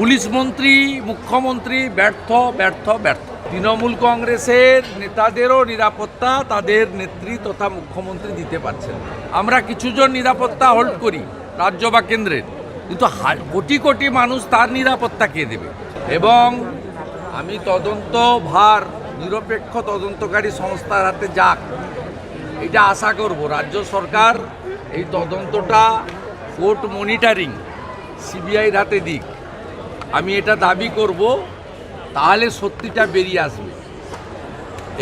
Police মন্ত্রী, মুখ্যমন্ত্রী, ব্যর্থ ব্যর্থ ব্যর্থ। তৃণমূল কংগ্রেসের নেতাদেরও নিরাপত্তা তাদের নেত্রী তথা মুখ্যমন্ত্রী দিতে পারছেন আমরা কিছুজন নিরাপত্তা হোল্ড করি, রাজ্য বা কেন্দ্রের। কিন্তু কোটি কোটি মানুষ তার নিরাপত্তা কে দেবে? এবং আমি তদন্ত ভার, নিরপেক্ষ তদন্তকারী সংস্থার হাতে যাক, এটা আশা করব। রাজ্য সরকার এই তদন্তটা কোর্ট মনিটারিং সিবিআইর হাতে দিক। আমি এটা দাবি করব তাহলে সত্যিটা বেরিয়ে আসবে।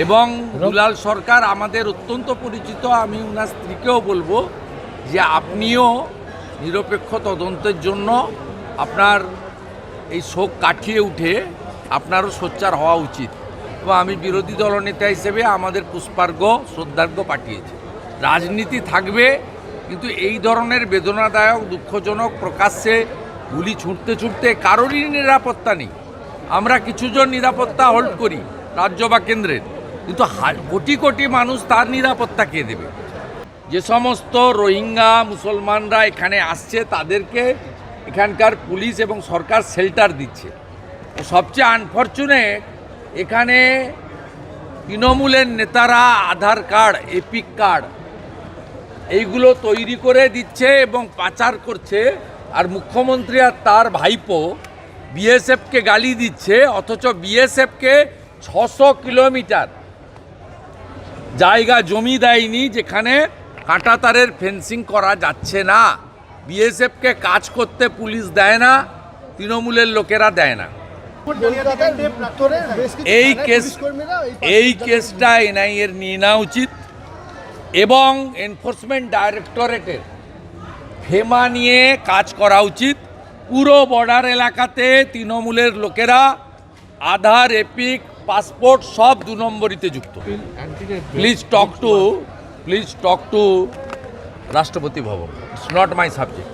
এবং দুলাল সরকার আমাদের অত্যন্ত পরিচিত আমি ওনার স্ত্রীকেও বলব যে আপনিও নিরপেক্ষ তদন্তের জন্য আপনার এই শোক কাটিয়ে উঠে আপনারও সোচ্চার হওয়া উচিত। এবং আমি বিরোধী দলনেতা হিসেবে আমাদের পুষ্পার্ঘ শ্রদ্ধার্ঘ্য পাঠিয়েছি। রাজনীতি থাকবে কিন্তু এই ধরনের বেদনাদায়ক দুঃখজনক প্রকাশ্যে গুলি ছুটতে ছুটতে কারোরই নিরাপত্তা নেই। আমরা কিছুজন নিরাপত্তা হোল্ড করি, রাজ্য বা কেন্দ্রের। কিন্তু কোটি কোটি মানুষ তার নিরাপত্তা কে দেবে? যে সমস্ত রোহিঙ্গা মুসলমানরা এখানে আসছে, তাদেরকে এখানকার পুলিশ এবং সরকার শেল্টার দিচ্ছে। সবচেয়ে আনফর্চুনেট এখানে তৃণমূলের নেতারা আধার কার্ড এপিক কার্ড এইগুলো তৈরি করে দিচ্ছে এবং পাচার করছে আর মুখ্যমন্ত্রী আর তার ভাইপো বিএসএফকে গালি দিচ্ছে, অথচ বিএসএফকে ছশো কিলোমিটার জায়গা জমি দেয়নি যেখানে কাঁটাতারের ফেন্সিং করা যাচ্ছে না। বিএসএফকে কাজ করতে পুলিশ দেয় না, তৃণমূলের লোকেরা দেয় না। এই কেস এই কেসটা এনআইএর নিয়ে নেওয়া উচিত এবং এনফোর্সমেন্ট ডাইরেক্টরেটের ফেমা নিয়ে কাজ করা উচিত। পুরো বর্ডার এলাকাতে তৃণমূলের লোকেরা আধার, এপিক পাসপোর্ট সব দু নম্বরিতে যুক্ত। Please talk to please talk to Rashtrapati Bhavan. It's not my subject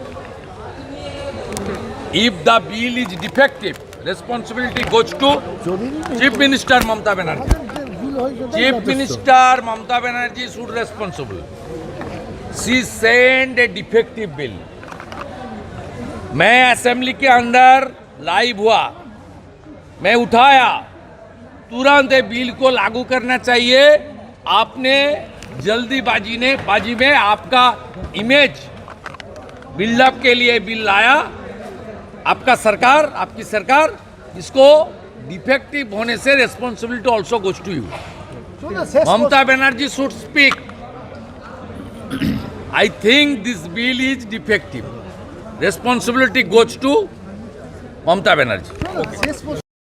if the bill is defective responsibility goes to chief minister Mamata Banerjee chief minister Mamata Banerjee should responsible see send a defective bill मैं assembly के अंदर live हुआ। मैं उठाया। तुरंत bill को लागू करना चाहिए। आपने जल्दीबाजी ने बाजी में आपका इमेज बिल्डअप के लिए बिल लाया। आपका सरकार आपकी सरकार इसको डिफेक्टिव होने से responsibility also goes to you Mamata Banerjee should speak. I think this bill is defective. Responsibility goes to Mamata Banerjee. প্রশ্ন